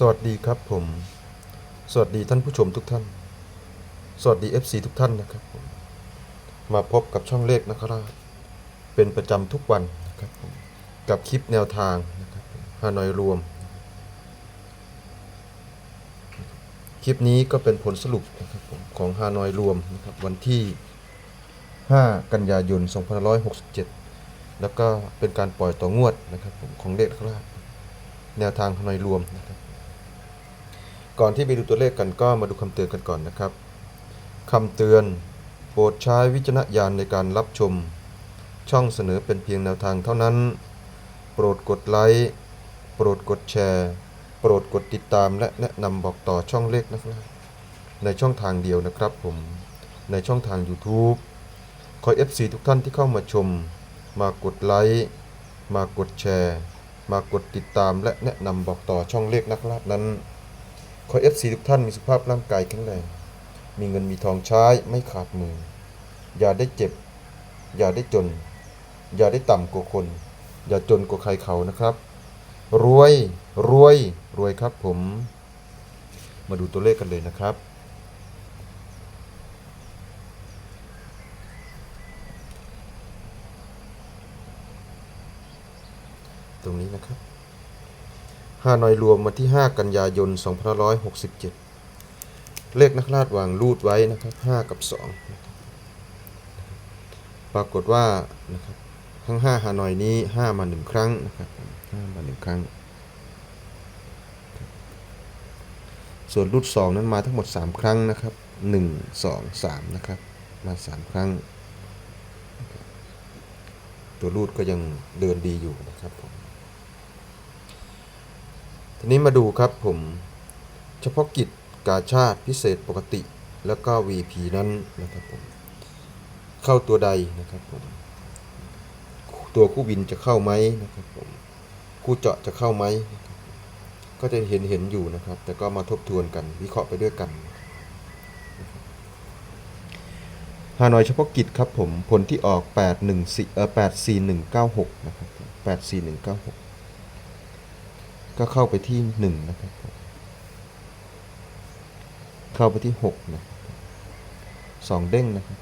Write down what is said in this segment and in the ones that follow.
สวัสดีครับผม สวัสดีท่านผู้ชมทุกท่าน สวัสดี FC ทุกท่านนะครับผมมาพบกับช่องเลขนะครับเป็นประจำทุกวันนะครับผมกับคลิปแนวทางนะครับฮานอยรวม คลิปนี้ก็เป็นผลสรุปนะครับผมของฮานอยรวมนะครับวันที่ 5 กันยายน 2567 แล้วก็เป็นการปล่อยต่องวดนะครับผมของเลขนครับแนวทางฮานอยรวมนะครับ ก่อนที่ไปดูตัวเลขกันก็มาดูคำเตือนกันก่อนนะครับคำเตือนโปรดใช้วิจารณญาณในการรับชม ช่องเสนอเป็นเพียงแนวทางเท่านั้น โปรดกดไลค์โปรดกดแชร์ โปรดกดติดตามและแนะนำบอกต่อช่องเลขนะครับในช่องทางเดียวนะครับผมในช่องทาง YouTube ขอ FC ทุกท่านที่เข้ามาชม มากดไลค์มากดแชร์ มากดติดตามและแนะนำบอกต่อช่องเลขนักลาบนั้น ขอ FC ทุกท่านมีสุขภาพร่างกายแข็งแรง มีเงินมีทองใช้ไม่ขาดมือ อย่าได้เจ็บ อย่าได้จน อย่าได้ต่ำกว่าคน อย่าจนกว่าใครเขานะครับ รวย รวย รวยครับผม มาดูตัวเลขกันเลยนะครับ ตรงนี้นะครับ ฮานอยรวมวันที่ 5 กันยายน 2567 เลขนักลาดวางรูดไว้นะครับ 5 กับ 2 ปรากฏว่านะครับทั้ง 5 ฮานอยนี้ 5 มา 1 ครั้งนะครับ5มา 1 ครั้ง ส่วนรูด 2 นั้นมาทั้งหมด 3 ครั้งนะครับ 1 2 3 นะครับ มา 3 ครั้ง ตัวรูดก็ยังเดินดีอยู่นะครับผม ทีนี้มาดูครับผม เฉพาะกิจกาชาติพิเศษปกติ แล้วก็ VP นั้นนะครับผมเข้าตัวใดนะครับผมตัวคู่บินจะเข้าไหมนะครับผมคู่เจาะจะเข้าไหม ก็จะเห็นเห็นอยู่นะครับ แต่ก็มาทบทวนกันวิเคราะห์ไปด้วยกันฮานอยเฉพาะกิจครับผมผลที่ออก 814เอ่อ84196 นะครับ 84196 ก็เข้าไปที่หนึ่งนะครับ เข้าไปที่หกนะสองเด้งนะครับ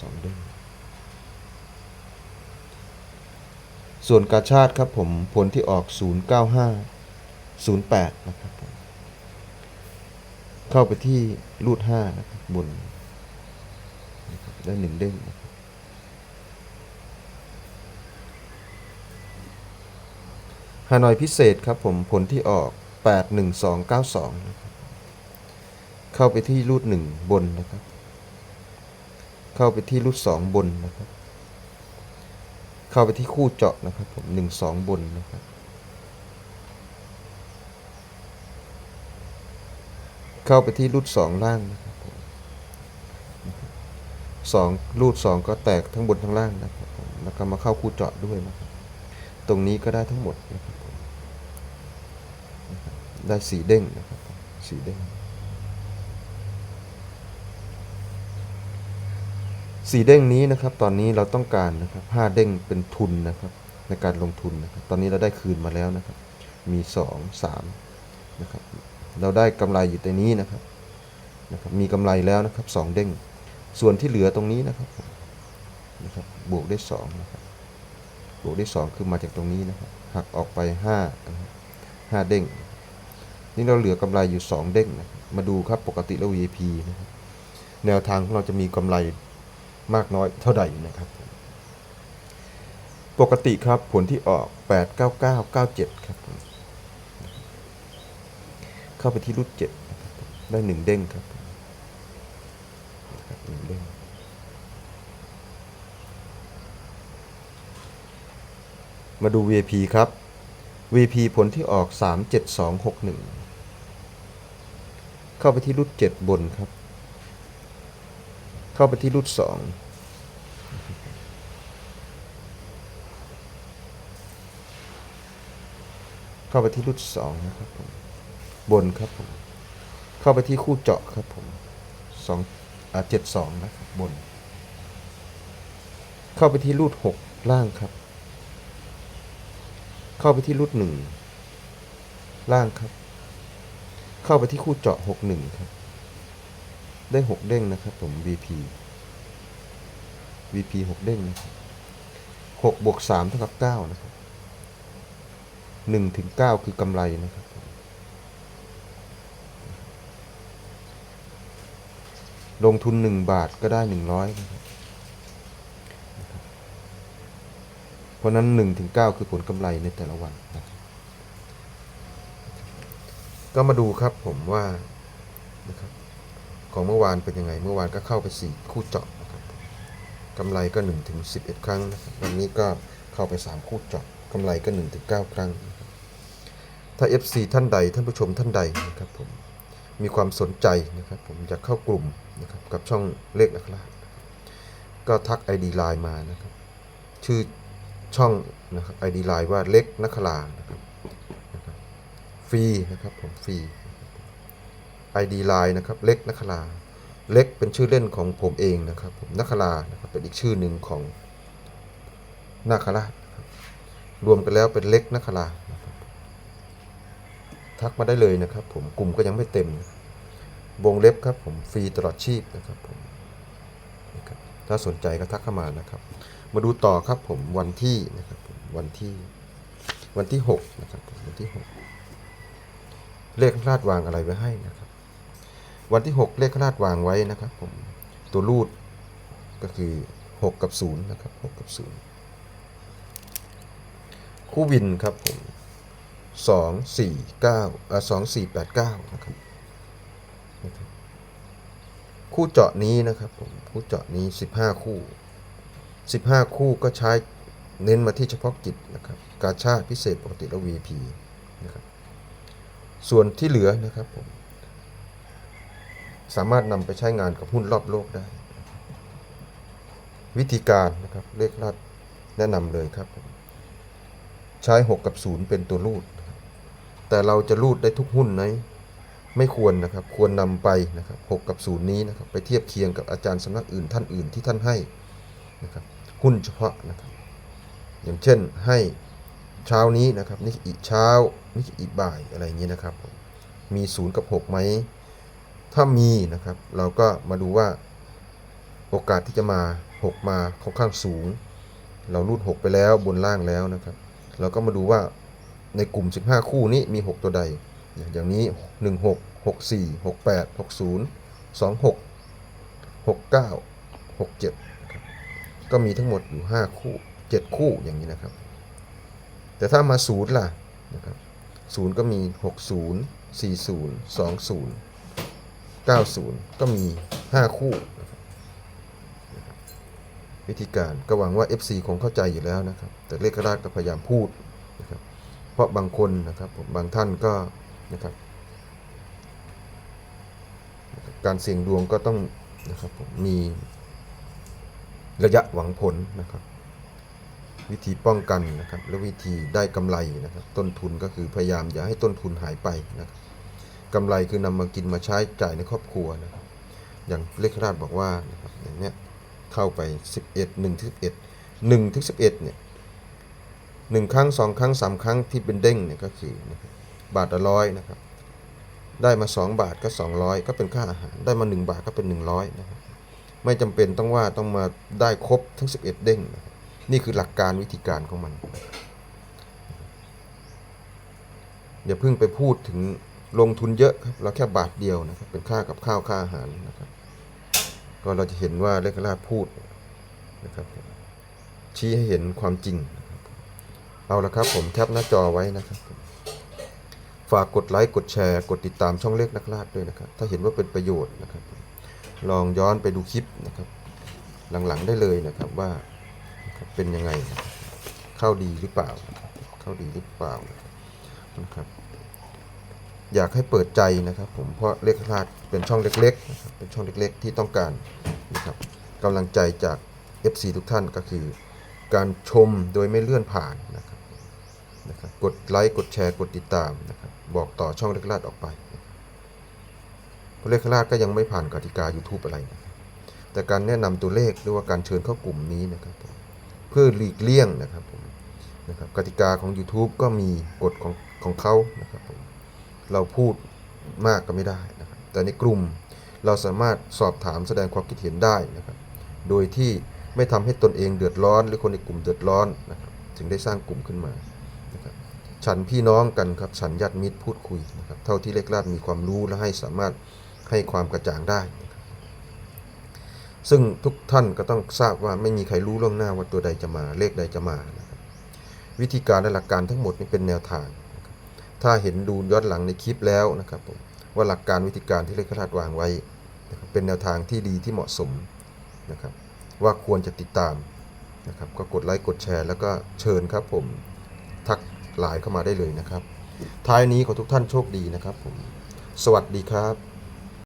สองเด้ง ส่วนกาชาติครับผมผลที่ออก 095 08 นะครับผมเข้าไปที่รูด5นะครับบนได้หนึ่งเด้งนะครับ ฮานอยพิเศษครับผมผลที่ออก 81292 เข้าไปที่รูด1บนนะครับ เข้าไปที่รูด2บนนะครับ เข้าไปที่คู่เจาะนะครับผม1 2 บนนะครับเข้าไปที่รูด2ล่างนะครับผมสองรูด2ก็แตกทั้งบนทั้งล่างนะครับผมแล้วก็มาเข้าคู่เจาะด้วยนะครับ ตรงนี้ก็ได้ทั้งหมดนะครับได้สีเด้งนะครับสีเด้งสีเด้งนี้นะครับ ตอนนี้เราต้องการนะครับห้าเด้งเป็นทุนนะครับในการลงทุนนะครับ ตอนนี้เราได้คืนมาแล้วนะครับ มีสองสามนะครับ เราได้กำไรอยู่ในนี้นะครับนะครับ มีกำไรแล้วนะครับสองเด้ง ส่วนที่เหลือตรงนี้นะครับนะครับ บวกได้สองนะครับ บวกได้สองคือมาจากตรงนี้นะครับหักออกไปห้าห้าเด้ง นี่เราเหลือกำไรอยู่สองเด้งนะมาดูครับปกติแล้ว VIP นะครับแนวทางของเราจะมีกำไรมากน้อยเท่าใดนะครับ ปกติครับผลที่ออก 89997 ครับ เข้าไปที่รูด7ได้หนึ่งเด้งครับผมนะครับหนึ่งเด้ง มาดู VP ครับ VP ผลที่ออก 37261 เข้าไปที่รูด7บนครับ เข้าไปที่รูด2เข้าไปที่รูด2นะครับผม บนครับผม เข้าไปที่คู่เจาะครับผม2อ่า72 นะครับ บน เข้าไปที่รูด6ล่างครับ เข้าไปที่รูดหนึ่งล่างครับ เข้าไปที่คู่เจาะหกหนึ่งครับ ได้หกเด้งนะครับผม VP VP หกเด้งนะครับหกบวกสามเท่ากับเก้านะครับหนึ่งถึงเก้าคือกำไรนะครับลงทุนหนึ่งบาทก็ได้หนึ่งร้อยนะครับ เพราะนั้นหนึ่งถึงเก้าคือผลกำไรในแต่ละวันนะครับก็มาดูครับผมว่านะครับของเมื่อวานเป็นยังไง เมื่อวานก็เข้าไป 4 คู่เจาะนะครับกำไรก็1ถึง11 ครั้งนะครับวันนี้ก็เข้าไป 3 คู่เจาะกำไรก็1ถึง9ครั้งนะครับถ้า FC ท่านใดท่านผู้ชมท่านใดนะครับผมมีความสนใจนะครับผมอยากเข้ากลุ่มนะครับกับช่องเลขนักล่าก็ทัก ID Line มานะครับชื่อ ช่องนะครับ ID Line ว่าเล็กนักลานะครับฟรีนะครับผมฟรี ID Line นะครับเล็กนักลาเล็กเป็นชื่อเล่นของผมเองนะครับผมนักลานะครับเป็นอีกชื่อหนึ่งของนาคราชนะครับรวมกันแล้วเป็นเล็กนักลานะครับทักมาได้เลยนะครับ ผมกลุ่มก็ยังไม่เต็ม วงเล็บครับผมฟรีตลอดชีพนะครับผมนะบถ้าสนใจก็ทักเข้ามานะครับ มาดูต่อครับผมวันที่นะครับผมวันที่วันที่6นะครับผมวันที่ 6 เลขคลาดวางอะไรไว้ให้นะครับ วันที่ 6 เลขคลาดวางไว้นะครับ ผมตัวรูดก็คือ 6 กับ0นะครับ6กับ 0 คู่วินครับผม2 4 9อ่า2 4 8 9นะครับคู่เจาะนี้นะครับผมคู่เจาะนี้ 15 คู่ 15 คู่ก็ใช้เน้นมาที่เฉพาะกิจนะครับ กาชาติพิเศษปกติและ VP นะครับส่วนที่เหลือนะครับผมสามารถนำไปใช้งานกับหุ้นรอบโลกได้ วิธีการนะครับเลขลัดแนะนำเลยครับ ใช้ 6 กับ 0 เป็นตัวรูด แต่เราจะรูดได้ทุกหุ้นไหมไม่ควรนะครับ ควรนำไปนะครับ 6 กับ 0 นี้นะครับ ไปเทียบเคียงกับอาจารย์สำนักอื่นท่านอื่นที่ท่านให้ นะครับหุ้นเฉพาะนะครับอย่างเช่นให้เช้านี้นะครับนี่อีกเช้านี่อีกบ่ายอะไรอย่างนี้นะครับมี0กับ6ไหมถ้ามีนะครับ เราก็มาดูว่าโอกาสที่จะมา 6 มาค่อนข้างสูง เรารูด 6 ไปแล้วบนล่างแล้วนะครับ เราก็มาดูว่าในกลุ่ม 15 คู่นี้มี 6 ตัวใด อย่างนี้ 1 6 6 4 6 8 6 ก็มีทั้งหมดอยู่5คู่ 7 คู่อย่างนี้นะครับ แต่ถ้ามาศูนย์ล่ะนะครับศูนย์ก็มี 60 40 20 90 ก็มี 5 คู่นะครับวิธีการก็หวังว่า FC คงเข้าใจอยู่แล้วนะครับ แต่เลขราชก็พยายามพูดนะครับเพราะบางคนนะครับผมบางท่านก็นะครับการเสี่ยงดวงก็ต้องนะครับผมมี ระยะหวังผลนะครับ วิธีป้องกันนะครับ และวิธีได้กำไรนะครับ ต้นทุนก็คือพยายามอย่าให้ต้นทุนหายไปนะครับกำไรคือนำมากินมาใช้จ่ายในครอบครัวนะครับ อย่างเลขราชบอกว่านะครับอย่างเนี้ยเข้าไป 11 1ถึง11 1ถึง11เนี่ยหนึ่งครั้งสองครั้งสามครั้งที่เป็นเด้งเนี่ยก็คือนะคบบาทละร้อยนะครับ ได้มา 2 บาทก็ 200 ก็เป็นค่าอาหาร ได้มา 1 บาทก็เป็น 100นะครับ ไม่จำเป็นต้องว่าต้องมาได้ครบทั้ง 11 เด้ง นี่คือหลักการวิธีการของมัน อย่าเพิ่งไปพูดถึงลงทุนเยอะครับเราแค่บาทเดียวนะครับเป็นค่ากับข้าวค่าอาหารนะครับ ก็เราจะเห็นว่าเลขราพูดนะครับ ชี้ให้เห็นความจริง เอาละครับผมแคปหน้าจอไว้นะครับ ฝากกดไลค์กดแชร์ กดติดตามช่องเลขนักลาดด้วยนะครับ ถ้าเห็นว่าเป็นประโยชน์นะครับ ลองย้อนไปดูคลิปนะครับ หลังๆได้เลยนะครับว่าเป็นยังไง เข้าดีหรือเปล่า เข้าดีหรือเปล่านะครับ อยากให้เปิดใจนะครับ ผมเพราะเลขคาดเป็นช่องเล็กๆนะครับเป็นช่องเล็กๆ ที่ต้องการนะครับกำลังใจจาก FC ทุกท่านก็คือ การชมโดยไม่เลื่อนผ่านนะครับนะครับ กดไลค์กดแชร์กดติดตามนะครับ บอกต่อช่องเลขคลาดออกไป เพราะเลขคลาดก็ยังไม่ผ่านกติกา YouTube อะไรนะครับแต่การแนะนำตัวเลขหรือว่าการเชิญเข้ากลุ่มนี้นะครับผมเพื่อหลีกเลี่ยงนะครับผมนะครับกติกาของ YouTube ก็มีกฎของของเขานะครับผมเราพูดมากก็ไม่ได้นะครับแต่ในกลุ่มเราสามารถสอบถามแสดงความคิดเห็นได้นะครับ โดยที่ไม่ทำให้ตนเองเดือดร้อน หรือคนในกลุ่มเดือดร้อนนะครับจึงได้สร้างกลุ่มขึ้นมานะครับฉันพี่น้องกันครับฉันญาติมิตรพูดคุยนะครับเท่าที่เล็กลาดมีความรู้และให้สามารถ ให้ความกระจ่างได้ ซึ่งทุกท่านก็ต้องทราบว่าไม่มีใครรู้ล่วงหน้าว่าตัวใดจะมาเลขใดจะมานะครับวิธีการและหลักการทั้งหมดนี่เป็นแนวทาง ถ้าเห็นดูย้อนหลังในคลิปแล้วนะครับผมว่าหลักการวิธีการที่เล็กลาดวางไว้ เป็นแนวทางที่ดีที่เหมาะสมนะครับว่าควรจะติดตามนะครับก็กดไลค์กดแชร์แล้วก็เชิญครับผมทักไลน์เข้ามาได้เลยนะครับ ท้ายนี้ขอทุกท่านโชคดีนะครับผม สวัสดีครับ